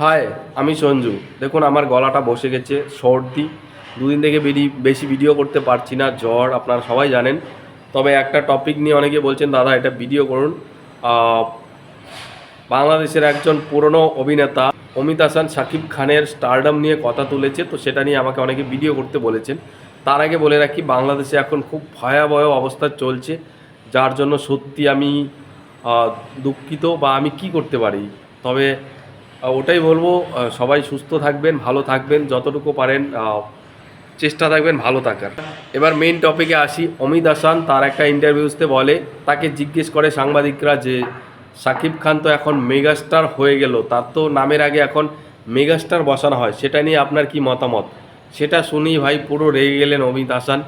High আমি সঞ্জু। দেখুন, আমার গলাটা বসে গেছে, সর্দি। দুদিন থেকে বেরি, বেশি ভিডিও করতে পারছি না, জ্বর, আপনারা সবাই জানেন। তবে একটা টপিক নিয়ে অনেকে বলছেন, দাদা, এটা ভিডিও করুন। বাংলাদেশের একজন পুরনো অভিনেতা অমিত হাসান শাকিব খানের স্টারডাম নিয়ে কথা তুলেছে, তো সেটা নিয়ে আমাকে অনেকে ভিডিও করতে বলেছেন। তার আগে বলে রাখি, বাংলাদেশে এখন খুব ভয়াবহ অবস্থা চলছে, যার জন্য সত্যি আমি দুঃখিত বা আমি কি করতে পারি? তবে ওটাই বলব সবাই সুস্থ থাকবেন, ভালো থাকবেন, যতটুকু পারেন চেষ্টা থাকবেন ভালো থাকার। এবার মেইন টপিকে আসি, অমিত হাসান তার একটা ইন্টারভিউতে বলে, তাকে জিজ্ঞেস করে সাংবাদিকরা যে, সাকিব খান তো এখন মেগাস্টার হয়ে গেল, তার তো নামের আগে এখন মেগাস্টার বসানো হয়, সেটা নিয়ে আপনার কি মতামত? সেটা শুনি ভাই পুরো রেগে গেলেন অমিত হাসান।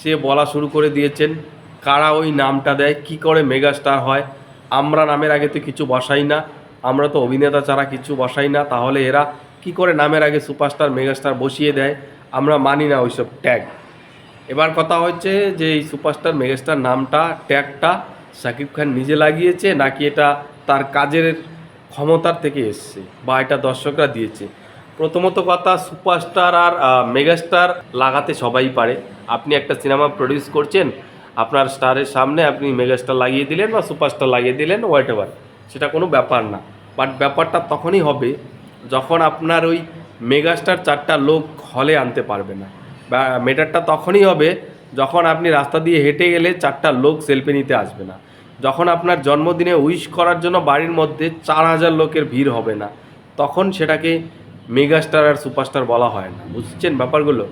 সে বলা শুরু করে দিয়েছেন, কারা ওই নামটা দেয়, কি করে মেগাস্টার হয়, আমরা নামের আগে তো কিছু বসাই না। আমরা তো অভিনেতা ছাড়া কিছু বসাই না, তাহলে এরা কি করে নামের আগে সুপারস্টার, মেগাস্টার বসিয়ে দেয়? আমরা মানি না ওইসব ট্যাগ। এবার কথা হচ্ছে যে এই সুপারস্টার, মেগাস্টার নামটা, ট্যাগটা শাকিব খান নিজে লাগিয়েছে, নাকি এটা তার কাজের ক্ষমতার থেকে এসছে বা এটা দর্শকরা দিয়েছে? প্রথমত কথা, সুপারস্টার আর মেগাস্টার লাগাতে সবাই পারে। আপনি একটা সিনেমা প্রডিউস করছেন, আপনার স্টারের সামনে আপনি মেগাস্টার লাগিয়ে দিলেন বা সুপারস্টার লাগিয়ে দিলেন হোয়াট এভার সেটা কোনো ব্যাপার না। বাট ব্যাপারটা তখনই হবে যখন আপনার ওই মেগাস্টার চারটা লোক হলে আনতে পারবে না। বা মেটারটা তখনই হবে যখন আপনি রাস্তা দিয়ে হেঁটে গেলে চারটা লোক সেলফি নিতে আসবে না। যখন আপনার জন্মদিনে উইশ করার জন্য বাড়ির মধ্যে চার হাজার লোকের ভিড় হবে না, তখন সেটাকে মেগাস্টার আর সুপারস্টার বলা হয় না। বুঝছেন ব্যাপারগুলো?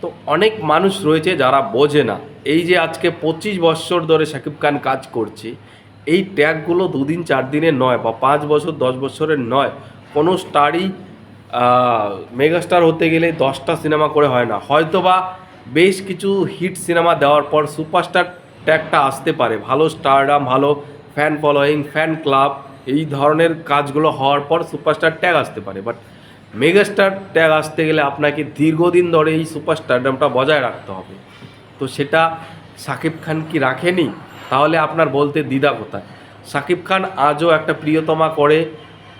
তো অনেক মানুষ রয়েছে যারা বোঝে না। এই যে আজকে পঁচিশ বছর ধরে শাকিব খান কাজ করছে এই ট্যাগগুলো দুদিন, চার দিনের নয় বা পাঁচ বছর, দশ বছরের নয়। কোনো স্টারই মেগাস্টার হতে গেলে দশটা সিনেমা করে হয় না। হয়তোবা বেশ কিছু হিট সিনেমা দেওয়ার পর সুপারস্টার ট্যাগটা আসতে পারে। ভালো স্টারডাম ভালো ফ্যান ফলোয়িং ফ্যান ক্লাব এই ধরনের কাজগুলো হওয়ার পর সুপারস্টার ট্যাগ আসতে পারে। বাট মেগাস্টার ট্যাগ আসতে গেলে আপনাকে দীর্ঘদিন ধরে এই সুপারস্টারডামটা বজায় রাখতে হবে। তো সেটা সাকিব খান কি রাখেনি? তাহলে আপনার বলতে দ্বিধা কোথায়? সাকিব খান আজও একটা প্রিয়তমা করে,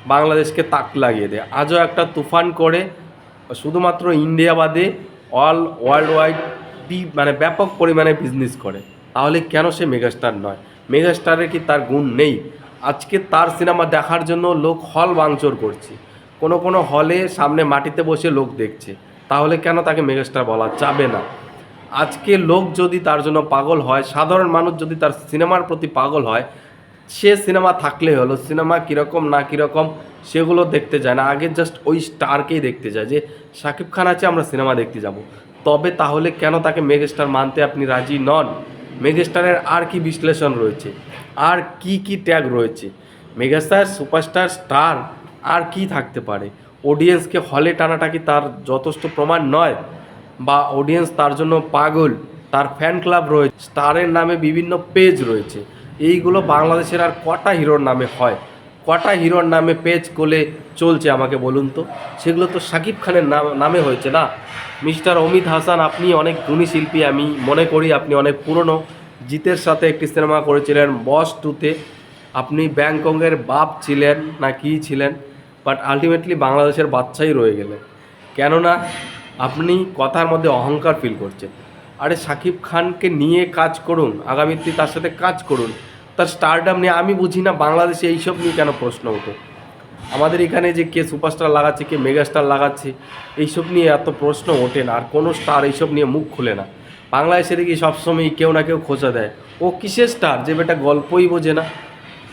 বাংলাদেশকে তাক লাগিয়ে দেয়। আজও একটা তুফান করে, শুধুমাত্র ইন্ডিয়া বাদে অল ওয়ার্ল্ড ওয়াইড মানে ব্যাপক পরিমাণে বিজনেস করে। তাহলে কেন সে মেগাস্টার নয়? মেগাস্টারের কি তার গুণ নেই? আজকে তার সিনেমা দেখার জন্য লোক হল ভাঙচুর করছে। কোনো কোনো হলে সামনে মাটিতে বসে লোক দেখছে। তাহলে কেন তাকে মেগাস্টার বলা যাবে না? আজকে লোক যদি তার জন্য পাগল হয়, সাধারণ মানুষ যদি তার সিনেমার প্রতি পাগল হয়, সে সিনেমা থাকলে হলো, সিনেমা কীরকম না কীরকম, সেগুলো দেখতে যায় না। আগে জাস্ট ওই স্টারকেই দেখতে যায় যে, শাকিব খান আছে, আমরা সিনেমা দেখতে যাব। তবে তাহলে কেন তাকে মেগাস্টার মানতে আপনি রাজি নন? মেগাস্টারের আর কি বিশ্লেষণ রয়েছে? আর কি কি ট্যাগ রয়েছে? মেগাস্টার, সুপারস্টার, স্টার, আর কি থাকতে পারে? অডিয়েন্সকে হলে টানাটা কি তার যথেষ্ট প্রমাণ নয়? বা অডিয়েন্স তার জন্য পাগল, তার ফ্যান ক্লাব রয়েছে স্টারের নামে বিভিন্ন পেজ রয়েছে। এইগুলো বাংলাদেশের আর কটা হিরোর নামে হয়? কটা হিরোর নামে পেজ কোলে চলছে আমাকে বলুন তো? সেগুলো তো শাকিব খানের নাম, নামে হয়েছে না? মিস্টার অমিত হাসান, আপনি অনেক গুণী শিল্পী, আমি মনে করি আপনি অনেক পুরনো। জিতের সাথে একটি সিনেমা করেছিলেন বস টুতে। আপনি ব্যাংককের বাপ ছিলেন না কি ছিলেন? বাট আলটিমেটলি বাংলাদেশের বাচ্চাই রয়ে গেলেন। কেননা আপনি কথার মধ্যে অহংকার ফিল করছেন। আরে সাকিব খানকে নিয়ে কাজ করুন, আগামীতে তার সাথে কাজ করুন, তার স্টারডাম নিয়ে আমি বুঝি না বাংলাদেশে এইসব নিয়ে কেন প্রশ্ন ওঠে। আমাদের এখানে যে কে সুপারস্টার লাগাচ্ছে, কে মেগাস্টার লাগাচ্ছে, এইসব নিয়ে এত প্রশ্ন ওঠে না, আর কোনো স্টার এইসব নিয়ে মুখ খুলে না। বাংলাদেশে দেখি সবসময় কেউ না কেউ খোঁজা দেয়। ও কিসের স্টার যে বেটা গল্পই বোঝে না?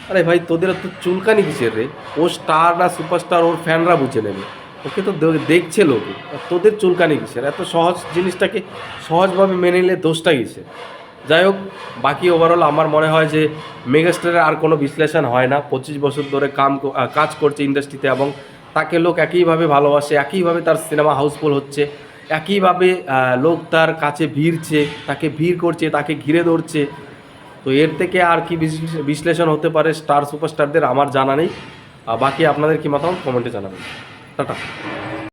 আরে ভাই, তোদের তো চুলকানি কিসের রে? ও স্টার না সুপারস্টার ওর ফ্যানরা বুঝে নেবে। ওকে তো দেখছে লোকে। তোদের চুলকানি কিসের? এত সহজ জিনিসটাকে সহজভাবে মেনে নিলে দোষটা কিসের? যাই হোক, বাকি ওভারঅল আমার মনে হয় যে মেগাস্টারের আর কোনো বিশ্লেষণ হয় না। পঁচিশ বছর ধরে কাম কাজ করছে ইন্ডাস্ট্রিতে এবং তাকে লোক একইভাবে ভালোবাসে, একইভাবে তার সিনেমা হাউসফুল হচ্ছে, একইভাবে লোক তার কাছে ভিড়ছে, তাকে ভিড় করছে, তাকে ঘিরে ধরছে। তো এর থেকে আর কি বিশ্লেষণ হতে পারে স্টার, সুপারস্টারদের আমার জানা নেই। বাকি আপনাদের কি মতামত? কমেন্টে জানাবেন। টাটা